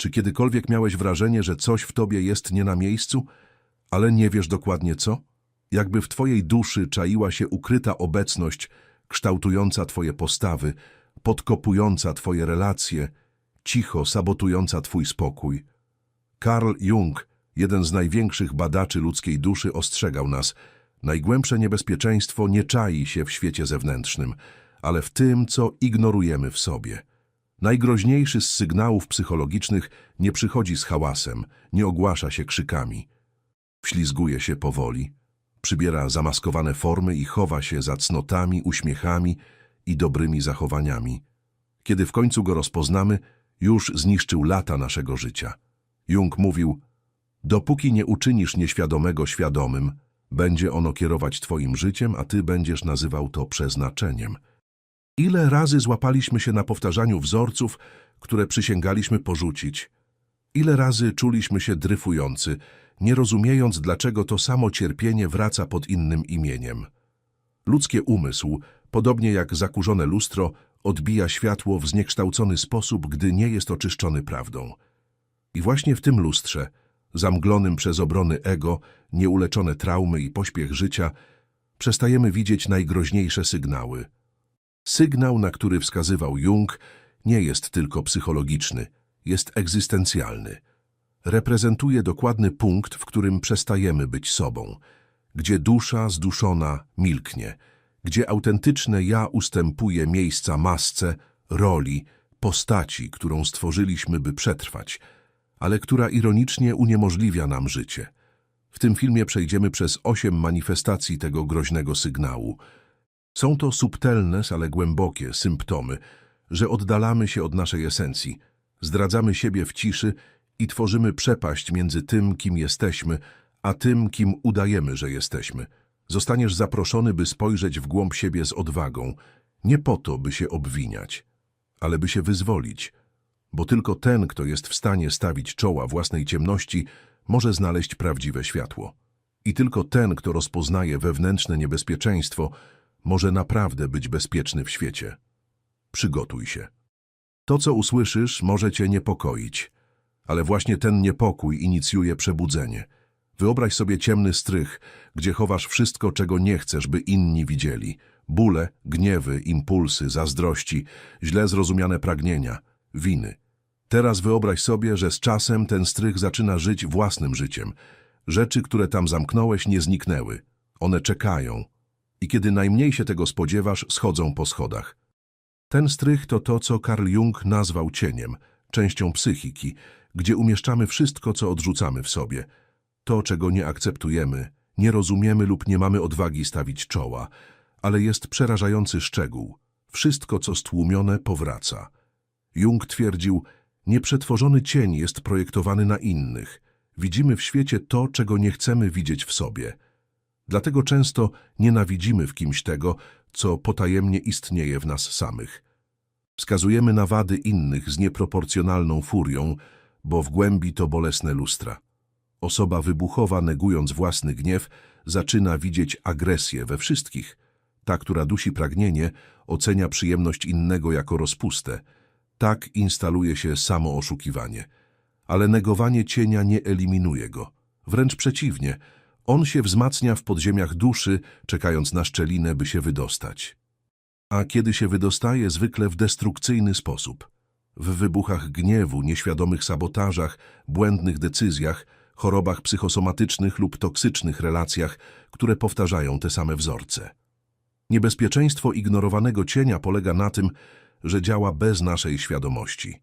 Czy kiedykolwiek miałeś wrażenie, że coś w tobie jest nie na miejscu, ale nie wiesz dokładnie co? Jakby w twojej duszy czaiła się ukryta obecność, kształtująca twoje postawy, podkopująca twoje relacje, cicho sabotująca twój spokój. Carl Jung, jeden z największych badaczy ludzkiej duszy, ostrzegał nas, najgłębsze niebezpieczeństwo nie czai się w świecie zewnętrznym, ale w tym, co ignorujemy w sobie. Najgroźniejszy z sygnałów psychologicznych nie przychodzi z hałasem, nie ogłasza się krzykami. Wślizguje się powoli, przybiera zamaskowane formy i chowa się za cnotami, uśmiechami i dobrymi zachowaniami. Kiedy w końcu go rozpoznamy, już zniszczył lata naszego życia. Jung mówił, dopóki nie uczynisz nieświadomego świadomym, będzie ono kierować twoim życiem, a ty będziesz nazywał to przeznaczeniem. Ile razy złapaliśmy się na powtarzaniu wzorców, które przysięgaliśmy porzucić? Ile razy czuliśmy się dryfujący, nie rozumiejąc, dlaczego to samo cierpienie wraca pod innym imieniem? Ludzkie umysł, podobnie jak zakurzone lustro, odbija światło w zniekształcony sposób, gdy nie jest oczyszczony prawdą. I właśnie w tym lustrze, zamglonym przez obrony ego, nieuleczone traumy i pośpiech życia, przestajemy widzieć najgroźniejsze sygnały. Sygnał, na który wskazywał Jung, nie jest tylko psychologiczny, jest egzystencjalny. Reprezentuje dokładny punkt, w którym przestajemy być sobą, gdzie dusza zduszona milknie, gdzie autentyczne ja ustępuje miejsca masce, roli, postaci, którą stworzyliśmy, by przetrwać, ale która ironicznie uniemożliwia nam życie. W tym filmie przejdziemy przez osiem manifestacji tego groźnego sygnału. Są to subtelne, ale głębokie symptomy, że oddalamy się od naszej esencji, zdradzamy siebie w ciszy i tworzymy przepaść między tym, kim jesteśmy, a tym, kim udajemy, że jesteśmy. Zostaniesz zaproszony, by spojrzeć w głąb siebie z odwagą, nie po to, by się obwiniać, ale by się wyzwolić, bo tylko ten, kto jest w stanie stawić czoła własnej ciemności, może znaleźć prawdziwe światło. I tylko ten, kto rozpoznaje wewnętrzne niebezpieczeństwo, może naprawdę być bezpieczny w świecie. Przygotuj się. To, co usłyszysz, może cię niepokoić, ale właśnie ten niepokój inicjuje przebudzenie. Wyobraź sobie ciemny strych, gdzie chowasz wszystko, czego nie chcesz, by inni widzieli. Bóle, gniewy, impulsy, zazdrości, źle zrozumiane pragnienia, winy. Teraz wyobraź sobie, że z czasem ten strych zaczyna żyć własnym życiem. Rzeczy, które tam zamknąłeś, nie zniknęły. One czekają. I kiedy najmniej się tego spodziewasz, schodzą po schodach. Ten strych to to, co Carl Jung nazwał cieniem, częścią psychiki, gdzie umieszczamy wszystko, co odrzucamy w sobie. To, czego nie akceptujemy, nie rozumiemy lub nie mamy odwagi stawić czoła, ale jest przerażający szczegół. Wszystko, co stłumione, powraca. Jung twierdził, nieprzetworzony cień jest projektowany na innych. Widzimy w świecie to, czego nie chcemy widzieć w sobie. Dlatego często nienawidzimy w kimś tego, co potajemnie istnieje w nas samych. Wskazujemy na wady innych z nieproporcjonalną furią, bo w głębi to bolesne lustra. Osoba wybuchowa, negując własny gniew, zaczyna widzieć agresję we wszystkich. Ta, która dusi pragnienie, ocenia przyjemność innego jako rozpustę. Tak instaluje się samo oszukiwanie. Ale negowanie cienia nie eliminuje go. Wręcz przeciwnie, on się wzmacnia w podziemiach duszy, czekając na szczelinę, by się wydostać. A kiedy się wydostaje, zwykle w destrukcyjny sposób. W wybuchach gniewu, nieświadomych sabotażach, błędnych decyzjach, chorobach psychosomatycznych lub toksycznych relacjach, które powtarzają te same wzorce. Niebezpieczeństwo ignorowanego cienia polega na tym, że działa bez naszej świadomości.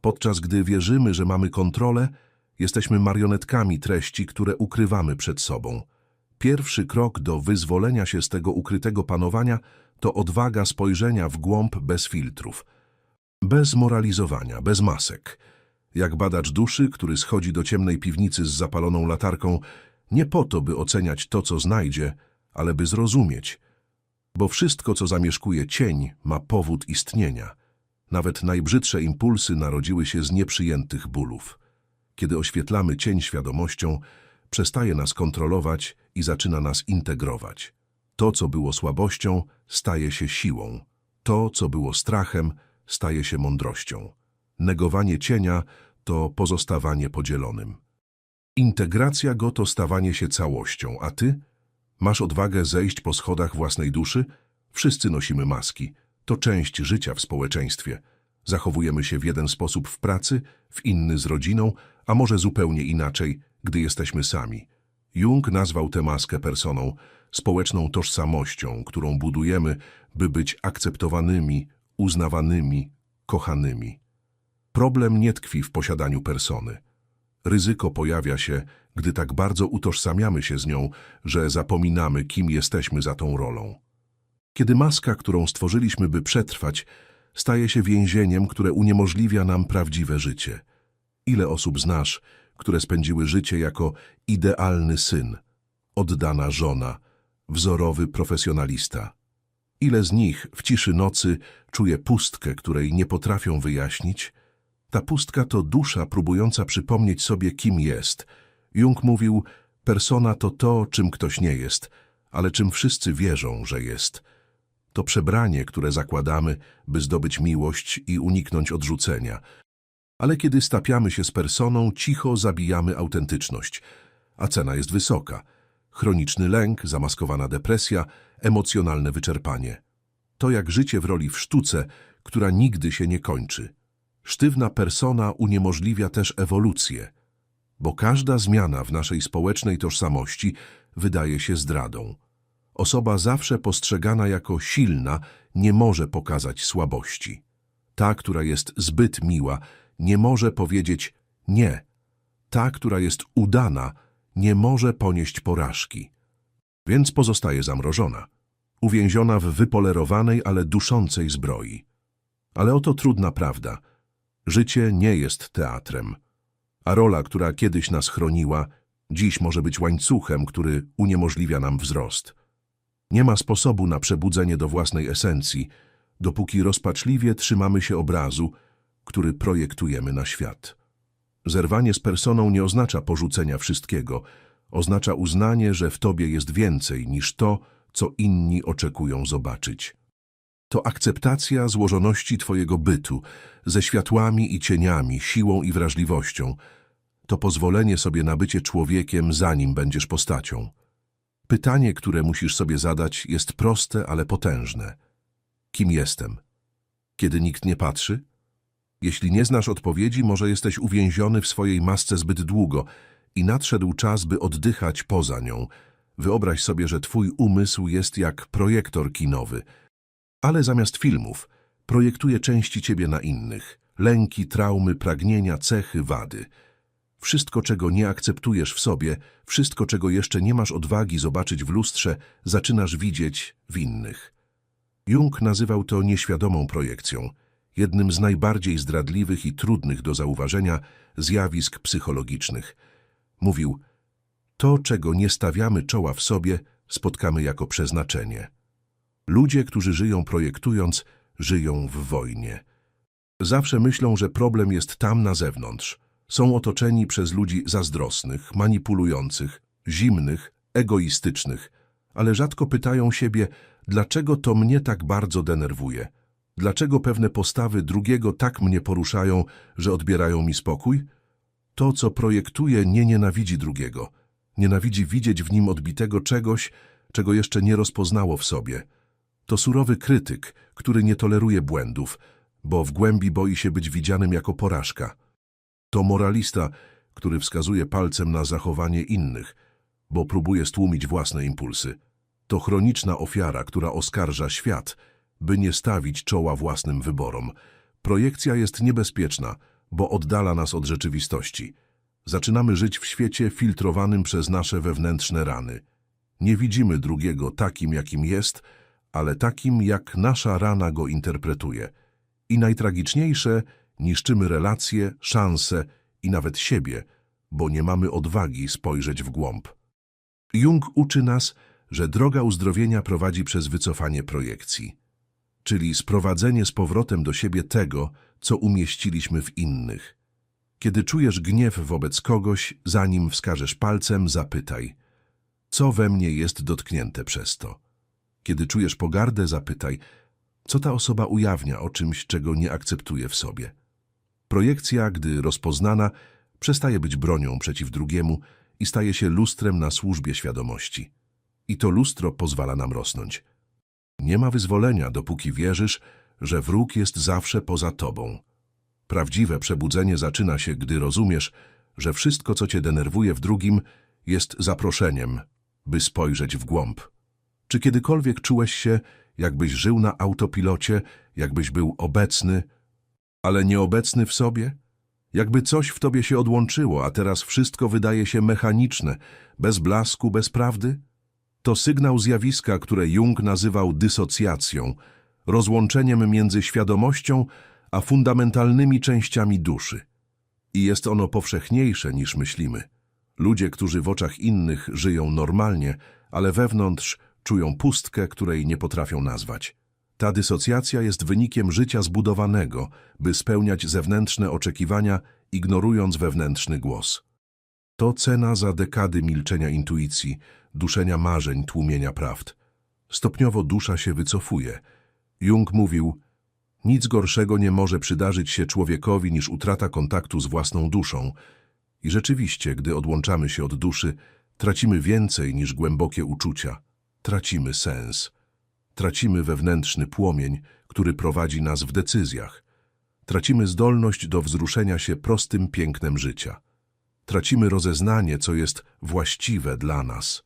Podczas gdy wierzymy, że mamy kontrolę, jesteśmy marionetkami treści, które ukrywamy przed sobą. Pierwszy krok do wyzwolenia się z tego ukrytego panowania to odwaga spojrzenia w głąb bez filtrów. Bez moralizowania, bez masek. Jak badacz duszy, który schodzi do ciemnej piwnicy z zapaloną latarką, nie po to, by oceniać to, co znajdzie, ale by zrozumieć. Bo wszystko, co zamieszkuje cień, ma powód istnienia. Nawet najbrzydsze impulsy narodziły się z nieprzyjętych bólów. Kiedy oświetlamy cień świadomością, przestaje nas kontrolować i zaczyna nas integrować. To, co było słabością, staje się siłą. To, co było strachem, staje się mądrością. Negowanie cienia to pozostawanie podzielonym. Integracja go to stawanie się całością, a ty? Masz odwagę zejść po schodach własnej duszy? Wszyscy nosimy maski. To część życia w społeczeństwie. Zachowujemy się w jeden sposób w pracy, w inny z rodziną, a może zupełnie inaczej, gdy jesteśmy sami. Jung nazwał tę maskę personą, społeczną tożsamością, którą budujemy, by być akceptowanymi, uznawanymi, kochanymi. Problem nie tkwi w posiadaniu persony. Ryzyko pojawia się, gdy tak bardzo utożsamiamy się z nią, że zapominamy, kim jesteśmy za tą rolą. Kiedy maska, którą stworzyliśmy, by przetrwać, staje się więzieniem, które uniemożliwia nam prawdziwe życie. Ile osób znasz, które spędziły życie jako idealny syn, oddana żona, wzorowy profesjonalista? Ile z nich w ciszy nocy czuje pustkę, której nie potrafią wyjaśnić? Ta pustka to dusza próbująca przypomnieć sobie, kim jest. Jung mówił, persona to to, czym ktoś nie jest, ale czym wszyscy wierzą, że jest. To przebranie, które zakładamy, by zdobyć miłość i uniknąć odrzucenia. Ale kiedy stapiamy się z personą, cicho zabijamy autentyczność, a cena jest wysoka. Chroniczny lęk, zamaskowana depresja, emocjonalne wyczerpanie. To jak życie w roli w sztuce, która nigdy się nie kończy. Sztywna persona uniemożliwia też ewolucję, bo każda zmiana w naszej społecznej tożsamości wydaje się zdradą. Osoba zawsze postrzegana jako silna nie może pokazać słabości. Ta, która jest zbyt miła, nie może powiedzieć nie. Ta, która jest udana, nie może ponieść porażki. Więc pozostaje zamrożona, uwięziona w wypolerowanej, ale duszącej zbroi. Ale oto trudna prawda. Życie nie jest teatrem, a rola, która kiedyś nas chroniła, dziś może być łańcuchem, który uniemożliwia nam wzrost. Nie ma sposobu na przebudzenie do własnej esencji, dopóki rozpaczliwie trzymamy się obrazu, który projektujemy na świat. Zerwanie z personą nie oznacza porzucenia wszystkiego, oznacza uznanie, że w tobie jest więcej niż to, co inni oczekują zobaczyć. To akceptacja złożoności twojego bytu, ze światłami i cieniami, siłą i wrażliwością. To pozwolenie sobie na bycie człowiekiem, zanim będziesz postacią. Pytanie, które musisz sobie zadać, jest proste, ale potężne. Kim jestem? Kiedy nikt nie patrzy? Jeśli nie znasz odpowiedzi, może jesteś uwięziony w swojej masce zbyt długo i nadszedł czas, by oddychać poza nią. Wyobraź sobie, że twój umysł jest jak projektor kinowy, ale zamiast filmów projektuje części ciebie na innych. Lęki, traumy, pragnienia, cechy, wady. Wszystko, czego nie akceptujesz w sobie, wszystko, czego jeszcze nie masz odwagi zobaczyć w lustrze, zaczynasz widzieć w innych. Jung nazywał to nieświadomą projekcją, jednym z najbardziej zdradliwych i trudnych do zauważenia zjawisk psychologicznych. Mówił, to, czego nie stawiamy czoła w sobie, spotkamy jako przeznaczenie. Ludzie, którzy żyją projektując, żyją w wojnie. Zawsze myślą, że problem jest tam na zewnątrz. Są otoczeni przez ludzi zazdrosnych, manipulujących, zimnych, egoistycznych, ale rzadko pytają siebie, dlaczego to mnie tak bardzo denerwuje? Dlaczego pewne postawy drugiego tak mnie poruszają, że odbierają mi spokój? To, co projektuje, nie nienawidzi drugiego. Nienawidzi widzieć w nim odbitego czegoś, czego jeszcze nie rozpoznało w sobie. To surowy krytyk, który nie toleruje błędów, bo w głębi boi się być widzianym jako porażka. To moralista, który wskazuje palcem na zachowanie innych, bo próbuje stłumić własne impulsy. To chroniczna ofiara, która oskarża świat, by nie stawić czoła własnym wyborom. Projekcja jest niebezpieczna, bo oddala nas od rzeczywistości. Zaczynamy żyć w świecie filtrowanym przez nasze wewnętrzne rany. Nie widzimy drugiego takim, jakim jest, ale takim, jak nasza rana go interpretuje. I najtragiczniejsze, niszczymy relacje, szanse i nawet siebie, bo nie mamy odwagi spojrzeć w głąb. Jung uczy nas, że droga uzdrowienia prowadzi przez wycofanie projekcji, czyli sprowadzenie z powrotem do siebie tego, co umieściliśmy w innych. Kiedy czujesz gniew wobec kogoś, zanim wskażesz palcem, zapytaj, co we mnie jest dotknięte przez to. Kiedy czujesz pogardę, zapytaj, co ta osoba ujawnia o czymś, czego nie akceptuje w sobie. Projekcja, gdy rozpoznana, przestaje być bronią przeciw drugiemu i staje się lustrem na służbie świadomości. I to lustro pozwala nam rosnąć. Nie ma wyzwolenia, dopóki wierzysz, że wróg jest zawsze poza tobą. Prawdziwe przebudzenie zaczyna się, gdy rozumiesz, że wszystko, co cię denerwuje w drugim, jest zaproszeniem, by spojrzeć w głąb. Czy kiedykolwiek czułeś się, jakbyś żył na autopilocie, jakbyś był obecny, ale nieobecny w sobie? Jakby coś w tobie się odłączyło, a teraz wszystko wydaje się mechaniczne, bez blasku, bez prawdy? To sygnał zjawiska, które Jung nazywał dysocjacją, rozłączeniem między świadomością a fundamentalnymi częściami duszy. I jest ono powszechniejsze niż myślimy. Ludzie, którzy w oczach innych żyją normalnie, ale wewnątrz czują pustkę, której nie potrafią nazwać. Ta dysocjacja jest wynikiem życia zbudowanego, by spełniać zewnętrzne oczekiwania, ignorując wewnętrzny głos. To cena za dekady milczenia intuicji, duszenia marzeń, tłumienia prawd. Stopniowo dusza się wycofuje. Jung mówił, nic gorszego nie może przydarzyć się człowiekowi niż utrata kontaktu z własną duszą. I rzeczywiście, gdy odłączamy się od duszy, tracimy więcej niż głębokie uczucia. Tracimy sens. Tracimy wewnętrzny płomień, który prowadzi nas w decyzjach. Tracimy zdolność do wzruszenia się prostym pięknem życia. Tracimy rozeznanie, co jest właściwe dla nas.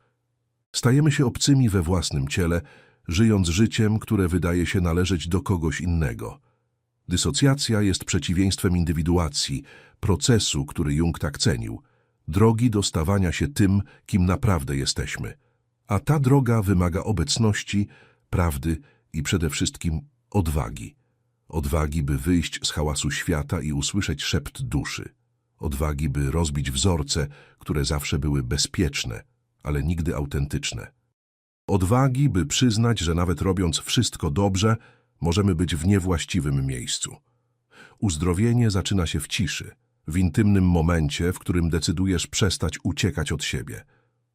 Stajemy się obcymi we własnym ciele, żyjąc życiem, które wydaje się należeć do kogoś innego. Dysocjacja jest przeciwieństwem indywiduacji, procesu, który Jung tak cenił, drogi do stawania się tym, kim naprawdę jesteśmy. A ta droga wymaga obecności, prawdy i przede wszystkim odwagi. Odwagi, by wyjść z hałasu świata i usłyszeć szept duszy. Odwagi, by rozbić wzorce, które zawsze były bezpieczne, ale nigdy autentyczne. Odwagi, by przyznać, że nawet robiąc wszystko dobrze, możemy być w niewłaściwym miejscu. Uzdrowienie zaczyna się w ciszy, w intymnym momencie, w którym decydujesz przestać uciekać od siebie.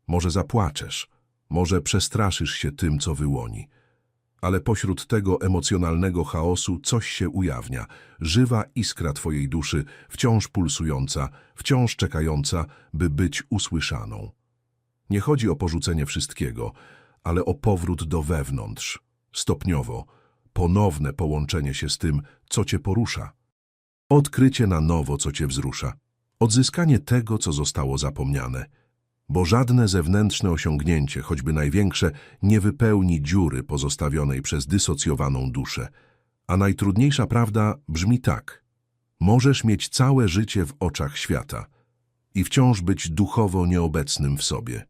Może zapłaczesz, może przestraszysz się tym, co wyłoni. Ale pośród tego emocjonalnego chaosu coś się ujawnia. Żywa iskra twojej duszy, wciąż pulsująca, wciąż czekająca, by być usłyszaną. Nie chodzi o porzucenie wszystkiego, ale o powrót do wewnątrz, stopniowo, ponowne połączenie się z tym, co cię porusza. Odkrycie na nowo, co cię wzrusza. Odzyskanie tego, co zostało zapomniane. Bo żadne zewnętrzne osiągnięcie, choćby największe, nie wypełni dziury pozostawionej przez dysocjowaną duszę. A najtrudniejsza prawda brzmi tak. Możesz mieć całe życie w oczach świata i wciąż być duchowo nieobecnym w sobie.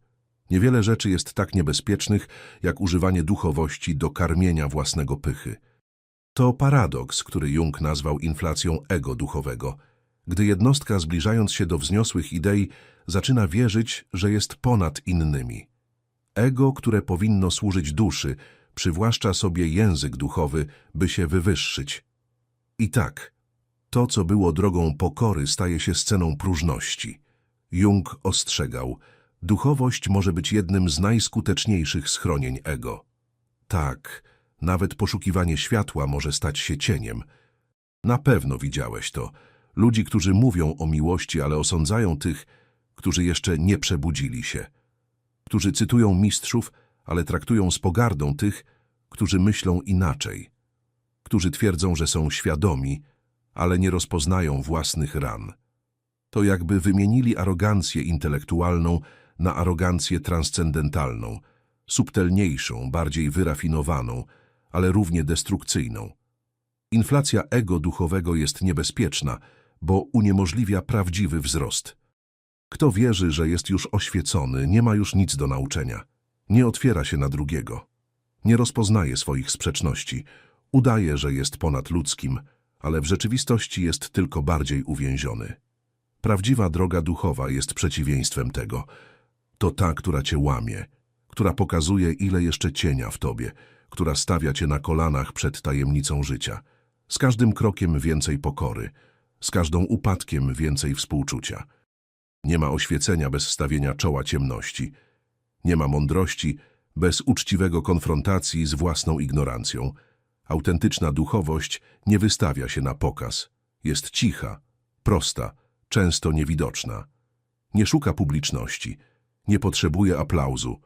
Niewiele rzeczy jest tak niebezpiecznych, jak używanie duchowości do karmienia własnego pychy. To paradoks, który Jung nazwał inflacją ego duchowego. Gdy jednostka, zbliżając się do wzniosłych idei, zaczyna wierzyć, że jest ponad innymi. Ego, które powinno służyć duszy, przywłaszcza sobie język duchowy, by się wywyższyć. I tak, to, co było drogą pokory, staje się sceną próżności. Jung ostrzegał – Duchowość może być jednym z najskuteczniejszych schronień ego. Tak, nawet poszukiwanie światła może stać się cieniem. Na pewno widziałeś to. Ludzi, którzy mówią o miłości, ale osądzają tych, którzy jeszcze nie przebudzili się. Którzy cytują mistrzów, ale traktują z pogardą tych, którzy myślą inaczej. Którzy twierdzą, że są świadomi, ale nie rozpoznają własnych ran. To jakby wymienili arogancję intelektualną na arogancję transcendentalną, subtelniejszą, bardziej wyrafinowaną, ale równie destrukcyjną. Inflacja ego duchowego jest niebezpieczna, bo uniemożliwia prawdziwy wzrost. Kto wierzy, że jest już oświecony, nie ma już nic do nauczenia. Nie otwiera się na drugiego. Nie rozpoznaje swoich sprzeczności. Udaje, że jest ponad ludzkim, ale w rzeczywistości jest tylko bardziej uwięziony. Prawdziwa droga duchowa jest przeciwieństwem tego – to ta, która cię łamie, która pokazuje, ile jeszcze cienia w tobie, która stawia cię na kolanach przed tajemnicą życia. Z każdym krokiem więcej pokory, z każdą upadkiem więcej współczucia. Nie ma oświecenia bez stawienia czoła ciemności. Nie ma mądrości bez uczciwego konfrontacji z własną ignorancją. Autentyczna duchowość nie wystawia się na pokaz. Jest cicha, Prosta, często niewidoczna. Nie szuka publiczności, nie potrzebuje aplauzu.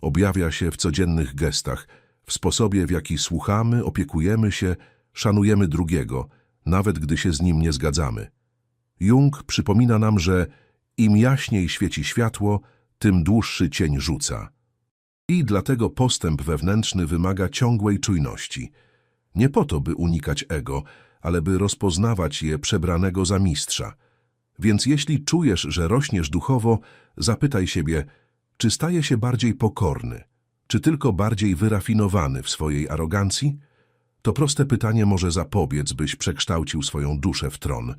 Objawia się w codziennych gestach, w sposobie, w jaki słuchamy, opiekujemy się, szanujemy drugiego, nawet gdy się z nim nie zgadzamy. Jung przypomina nam, że im jaśniej świeci światło, tym dłuższy cień rzuca. I dlatego postęp wewnętrzny wymaga ciągłej czujności. Nie po to, by unikać ego, ale by rozpoznawać je przebranego za mistrza. Więc jeśli czujesz, że rośniesz duchowo, zapytaj siebie, czy staje się bardziej pokorny, czy tylko bardziej wyrafinowany w swojej arogancji? To proste pytanie może zapobiec, byś przekształcił swoją duszę w tron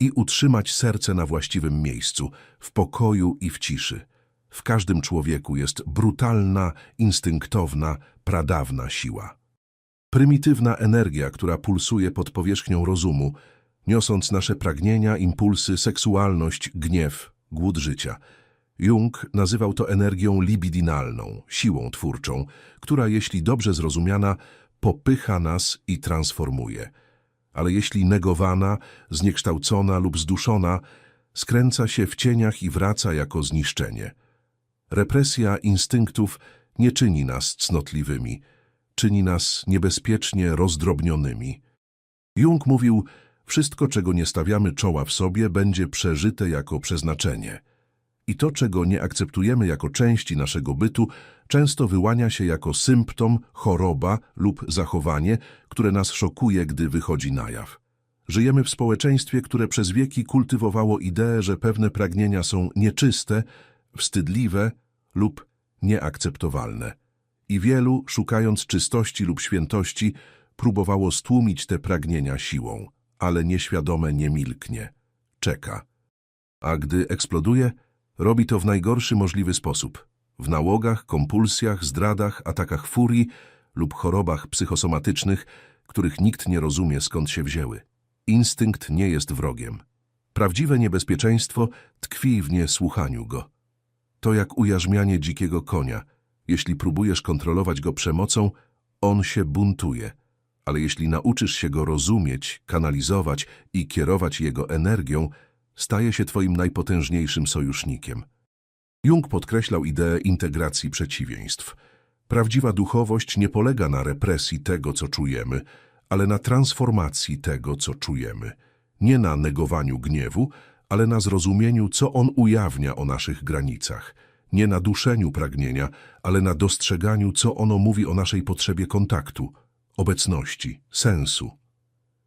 i utrzymać serce na właściwym miejscu, w pokoju i w ciszy. W każdym człowieku jest brutalna, instynktowna, pradawna siła. Prymitywna energia, która pulsuje pod powierzchnią rozumu, niosąc nasze pragnienia, impulsy, seksualność, gniew, głód życia. Jung nazywał to energią libidinalną, siłą twórczą, która, jeśli dobrze zrozumiana, popycha nas i transformuje. Ale jeśli negowana, zniekształcona lub zduszona, skręca się w cieniach i wraca jako zniszczenie. Represja instynktów nie czyni nas cnotliwymi, czyni nas niebezpiecznie rozdrobnionymi. Jung mówił, wszystko, czego nie stawiamy czoła w sobie, będzie przeżyte jako przeznaczenie. I to, czego nie akceptujemy jako części naszego bytu, często wyłania się jako symptom, choroba lub zachowanie, które nas szokuje, gdy wychodzi na jaw. Żyjemy w społeczeństwie, które przez wieki kultywowało ideę, że pewne pragnienia są nieczyste, wstydliwe lub nieakceptowalne. I wielu, szukając czystości lub świętości, próbowało stłumić te pragnienia siłą, ale nieświadome nie milknie, czeka. A gdy eksploduje, robi to w najgorszy możliwy sposób. W nałogach, kompulsjach, zdradach, atakach furii lub chorobach psychosomatycznych, których nikt nie rozumie skąd się wzięły. Instynkt nie jest wrogiem. Prawdziwe niebezpieczeństwo tkwi w niesłuchaniu go. To jak ujarzmianie dzikiego konia. Jeśli próbujesz kontrolować go przemocą, on się buntuje. Ale jeśli nauczysz się go rozumieć, kanalizować i kierować jego energią, staje się twoim najpotężniejszym sojusznikiem. Jung podkreślał ideę integracji przeciwieństw. Prawdziwa duchowość nie polega na represji tego, co czujemy, ale na transformacji tego, co czujemy. Nie na negowaniu gniewu, ale na zrozumieniu, co on ujawnia o naszych granicach. Nie na duszeniu pragnienia, ale na dostrzeganiu, co ono mówi o naszej potrzebie kontaktu, obecności, sensu.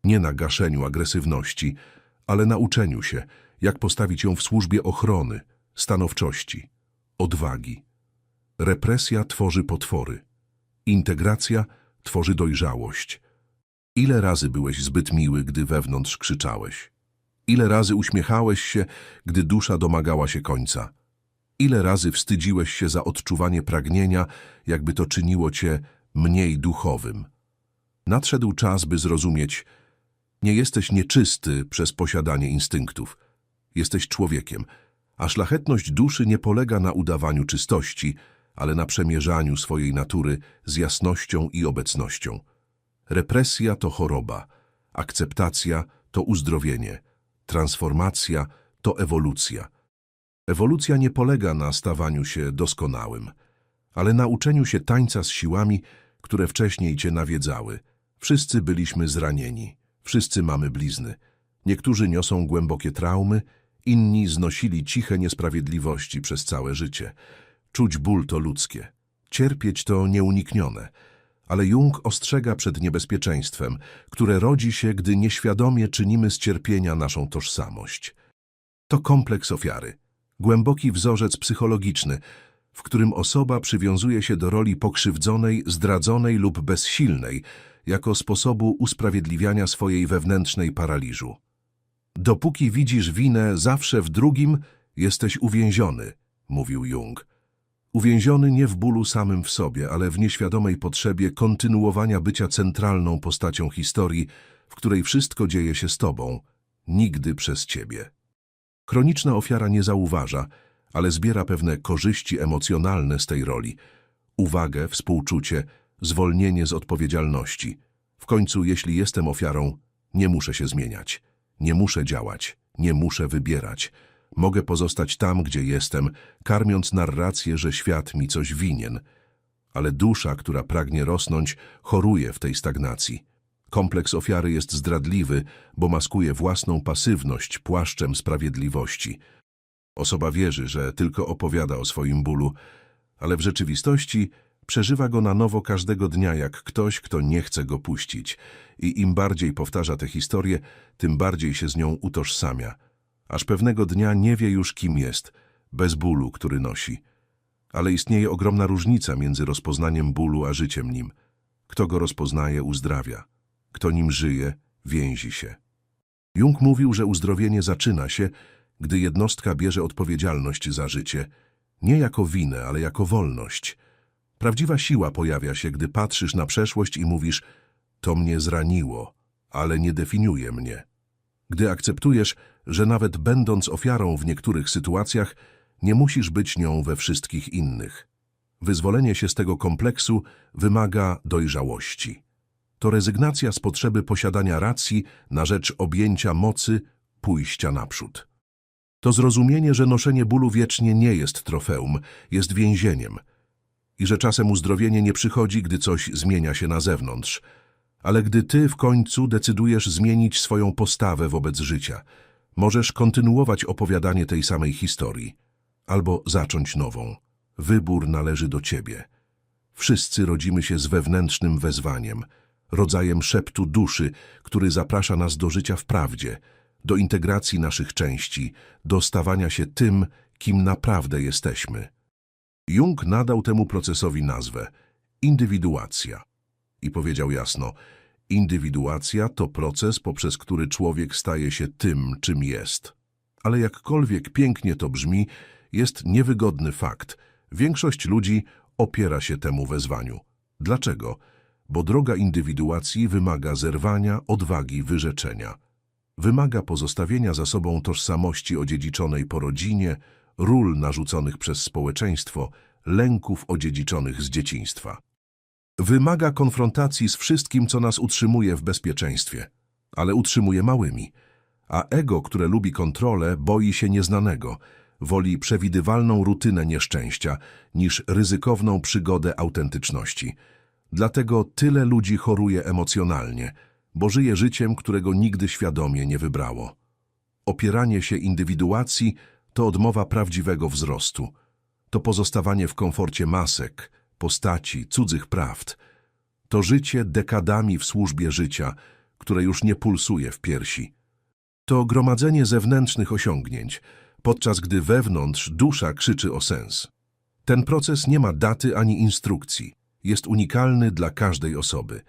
Nie na gaszeniu agresywności, ale na uczeniu się, jak postawić ją w służbie ochrony, stanowczości, odwagi. Represja tworzy potwory. Integracja tworzy dojrzałość. Ile razy byłeś zbyt miły, gdy wewnątrz krzyczałeś? Ile razy uśmiechałeś się, gdy dusza domagała się końca? Ile razy wstydziłeś się za odczuwanie pragnienia, jakby to czyniło cię mniej duchowym? Nadszedł czas, by zrozumieć, nie jesteś nieczysty przez posiadanie instynktów. Jesteś człowiekiem, a szlachetność duszy nie polega na udawaniu czystości, ale na przemierzaniu swojej natury z jasnością i obecnością. Represja to choroba, akceptacja to uzdrowienie, transformacja to ewolucja. Ewolucja nie polega na stawaniu się doskonałym, ale na uczeniu się tańca z siłami, które wcześniej cię nawiedzały. Wszyscy byliśmy zranieni, wszyscy mamy blizny. Niektórzy niosą głębokie traumy, inni znosili ciche niesprawiedliwości przez całe życie. Czuć ból to ludzkie, cierpieć to nieuniknione, ale Jung ostrzega przed niebezpieczeństwem, które rodzi się, gdy nieświadomie czynimy z cierpienia naszą tożsamość. To kompleks ofiary, głęboki wzorzec psychologiczny, w którym osoba przywiązuje się do roli pokrzywdzonej, zdradzonej lub bezsilnej, jako sposobu usprawiedliwiania swojej wewnętrznej paraliżu. Dopóki widzisz winę zawsze w drugim, jesteś uwięziony, mówił Jung. Uwięziony nie w bólu samym w sobie, ale w nieświadomej potrzebie kontynuowania bycia centralną postacią historii, w której wszystko dzieje się z tobą, nigdy przez ciebie. Chroniczna ofiara nie zauważa, ale zbiera pewne korzyści emocjonalne z tej roli. Uwagę, współczucie, zwolnienie z odpowiedzialności. W końcu, jeśli jestem ofiarą, nie muszę się zmieniać. Nie muszę działać, Nie muszę wybierać. Mogę pozostać tam, gdzie jestem, karmiąc narrację, że świat mi coś winien. Ale dusza, która pragnie rosnąć, choruje w tej stagnacji. Kompleks ofiary jest zdradliwy, bo maskuje własną pasywność płaszczem sprawiedliwości. Osoba wierzy, że tylko opowiada o swoim bólu, ale w rzeczywistości przeżywa go na nowo każdego dnia jak ktoś, kto nie chce go puścić. I im bardziej powtarza tę historię, tym bardziej się z nią utożsamia. Aż pewnego dnia nie wie już, kim jest, bez bólu, który nosi. Ale istnieje ogromna różnica między rozpoznaniem bólu a życiem nim. Kto go rozpoznaje, uzdrawia. Kto nim żyje, więzi się. Jung mówił, że uzdrowienie zaczyna się, gdy jednostka bierze odpowiedzialność za życie, nie jako winę, ale jako wolność. Prawdziwa siła pojawia się, gdy patrzysz na przeszłość i mówisz, to mnie zraniło, ale nie definiuje mnie. Gdy akceptujesz, że nawet będąc ofiarą w niektórych sytuacjach, nie musisz być nią we wszystkich innych. Wyzwolenie się z tego kompleksu wymaga dojrzałości. To rezygnacja z potrzeby posiadania racji na rzecz objęcia mocy, pójścia naprzód. To zrozumienie, że noszenie bólu wiecznie nie jest trofeum, jest więzieniem i że czasem uzdrowienie nie przychodzi, gdy coś zmienia się na zewnątrz, ale gdy ty w końcu decydujesz zmienić swoją postawę wobec życia. Możesz kontynuować opowiadanie tej samej historii albo zacząć nową. Wybór należy do ciebie. Wszyscy rodzimy się z wewnętrznym wezwaniem, rodzajem szeptu duszy, który zaprasza nas do życia w prawdzie, do integracji naszych części, do stawania się tym, kim naprawdę jesteśmy. Jung nadał temu procesowi nazwę indywiduacja i powiedział jasno, indywiduacja to proces, poprzez który człowiek staje się tym, czym jest. Ale jakkolwiek pięknie to brzmi, jest niewygodny fakt. Większość ludzi opiera się temu wezwaniu. Dlaczego? Bo droga indywiduacji wymaga zerwania, odwagi, wyrzeczenia. Wymaga pozostawienia za sobą tożsamości odziedziczonej po rodzinie, ról narzuconych przez społeczeństwo, lęków odziedziczonych z dzieciństwa. Wymaga konfrontacji z wszystkim, co nas utrzymuje w bezpieczeństwie, ale utrzymuje małymi. A ego, które lubi kontrolę, boi się nieznanego, woli przewidywalną rutynę nieszczęścia niż ryzykowną przygodę autentyczności. Dlatego tyle ludzi choruje emocjonalnie, bo żyje życiem, którego nigdy świadomie nie wybrało. Opieranie się indywiduacji to odmowa prawdziwego wzrostu. To pozostawanie w komforcie masek, postaci, cudzych prawd. To życie dekadami w służbie życia, które już nie pulsuje w piersi. To gromadzenie zewnętrznych osiągnięć, podczas gdy wewnątrz dusza krzyczy o sens. Ten proces nie ma daty ani instrukcji. Jest unikalny dla każdej osoby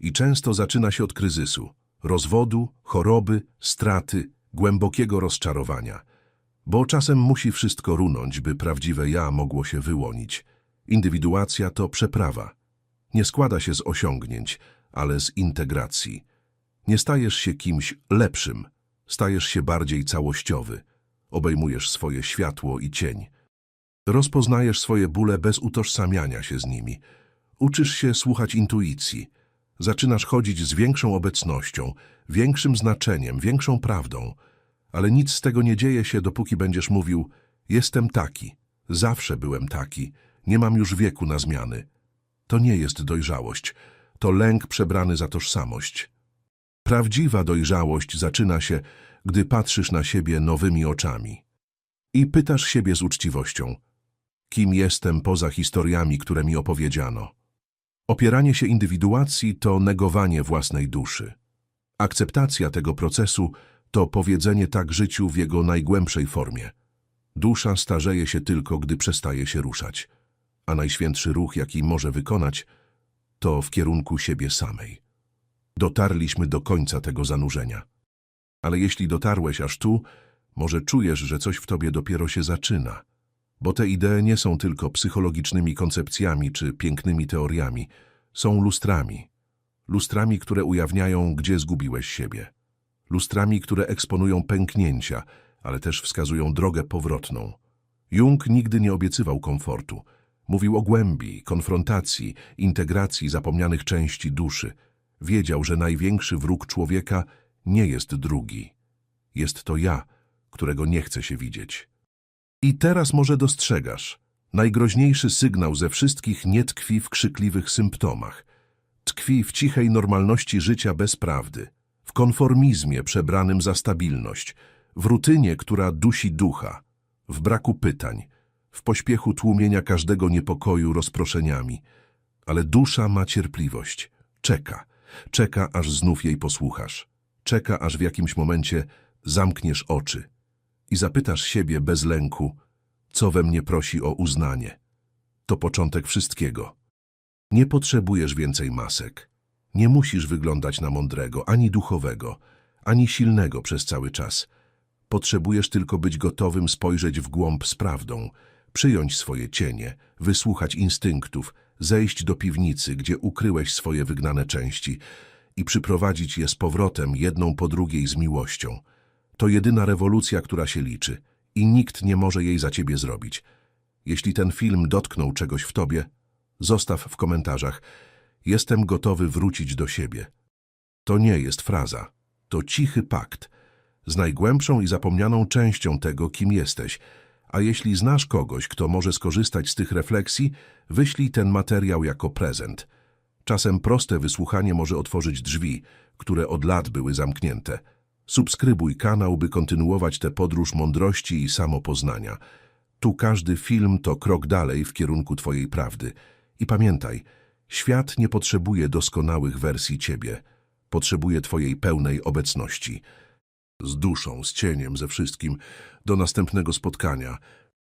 i często zaczyna się od kryzysu, rozwodu, choroby, straty, głębokiego rozczarowania. Bo czasem musi wszystko runąć, by prawdziwe ja mogło się wyłonić. Indywiduacja to przeprawa. Nie składa się z osiągnięć, ale z integracji. Nie stajesz się kimś lepszym, stajesz się bardziej całościowy. Obejmujesz swoje światło i cień. Rozpoznajesz swoje bóle bez utożsamiania się z nimi. Uczysz się słuchać intuicji. Zaczynasz chodzić z większą obecnością, większym znaczeniem, większą prawdą. Ale nic z tego nie dzieje się, dopóki będziesz mówił jestem taki, zawsze byłem taki, nie mam już wieku na zmiany. To nie jest dojrzałość, to lęk przebrany za tożsamość. Prawdziwa dojrzałość zaczyna się, gdy patrzysz na siebie nowymi oczami. I pytasz siebie z uczciwością, kim jestem poza historiami, które mi opowiedziano. Opieranie się indywiduacji to negowanie własnej duszy. Akceptacja tego procesu to powiedzenie tak życiu w jego najgłębszej formie. Dusza starzeje się tylko, gdy przestaje się ruszać, a najświętszy ruch, jaki może wykonać, to w kierunku siebie samej. Dotarliśmy do końca tego zanurzenia. Ale jeśli dotarłeś aż tu, może czujesz, że coś w tobie dopiero się zaczyna. Bo te idee nie są tylko psychologicznymi koncepcjami czy pięknymi teoriami. Są lustrami. Lustrami, które ujawniają, gdzie zgubiłeś siebie. Lustrami, które eksponują pęknięcia, ale też wskazują drogę powrotną. Jung nigdy nie obiecywał komfortu. Mówił o głębi, konfrontacji, integracji zapomnianych części duszy. Wiedział, że największy wróg człowieka nie jest drugi. Jest to ja, którego nie chce się widzieć. I teraz może dostrzegasz. Najgroźniejszy sygnał ze wszystkich nie tkwi w krzykliwych symptomach. Tkwi w cichej normalności życia bez prawdy, w konformizmie przebranym za stabilność, w rutynie, która dusi ducha, w braku pytań, w pośpiechu tłumienia każdego niepokoju rozproszeniami. Ale dusza ma cierpliwość, czeka, czeka, aż znów jej posłuchasz, czeka, aż w jakimś momencie zamkniesz oczy i zapytasz siebie bez lęku, co we mnie prosi o uznanie. To początek wszystkiego. Nie potrzebujesz więcej masek. Nie musisz wyglądać na mądrego, ani duchowego, ani silnego przez cały czas. Potrzebujesz tylko być gotowym spojrzeć w głąb z prawdą, przyjąć swoje cienie, wysłuchać instynktów, zejść do piwnicy, gdzie ukryłeś swoje wygnane części i przyprowadzić je z powrotem jedną po drugiej z miłością. To jedyna rewolucja, która się liczy i nikt nie może jej za ciebie zrobić. Jeśli ten film dotknął czegoś w tobie, zostaw w komentarzach. Jestem gotowy wrócić do siebie. To nie jest fraza, to cichy pakt z najgłębszą i zapomnianą częścią tego, kim jesteś. A jeśli znasz kogoś, kto może skorzystać z tych refleksji, wyślij ten materiał jako prezent. Czasem proste wysłuchanie może otworzyć drzwi, które od lat były zamknięte. Subskrybuj kanał, by kontynuować tę podróż mądrości i samopoznania. Tu każdy film to krok dalej w kierunku Twojej prawdy. I pamiętaj, świat nie potrzebuje doskonałych wersji Ciebie. Potrzebuje Twojej pełnej obecności. Z duszą, z cieniem, ze wszystkim. Do następnego spotkania.